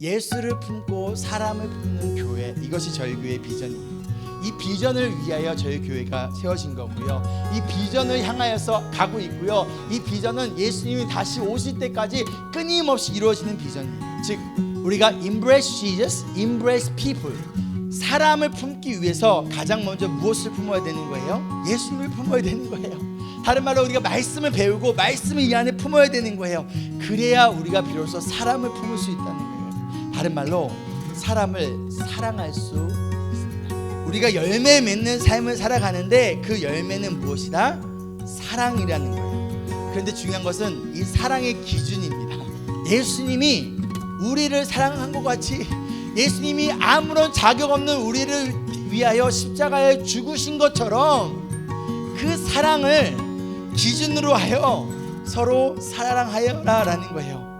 예수를 품고 사람을 품는 교회 이것이 저희 교회 비전입니다. 이 비전을 위하여 저희 교회가 세워진 거고요. 이 비전을 향하여서 가고 있고요. 이 비전은 예수님이 다시 오실 때까지 끊임없이 이루어지는 비전이에요. 즉 우리가 embrace Jesus, embrace people. 사람을 품기 위해서 가장 먼저 무엇을 품어야 되는 거예요? 예수님을 품어야 되는 거예요. 다른 말로 우리가 말씀을 배우고 말씀을 이 안에 품어야 되는 거예요. 그래야 우리가 비로소 사람을 품을 수 있다는 거예요. 다른 말로 사람을 사랑할 수 있습니다. 우리가 열매 맺는 삶을 살아가는데 그 열매는 무엇이다? 사랑이라는 거예요. 그런데 중요한 것은 이 사랑의 기준입니다. 예수님이 우리를 사랑한 것 같이 예수님이 아무런 자격 없는 우리를 위하여 십자가에 죽으신 것처럼 그 사랑을 기준으로 하여 서로 사랑하여라라는 거예요.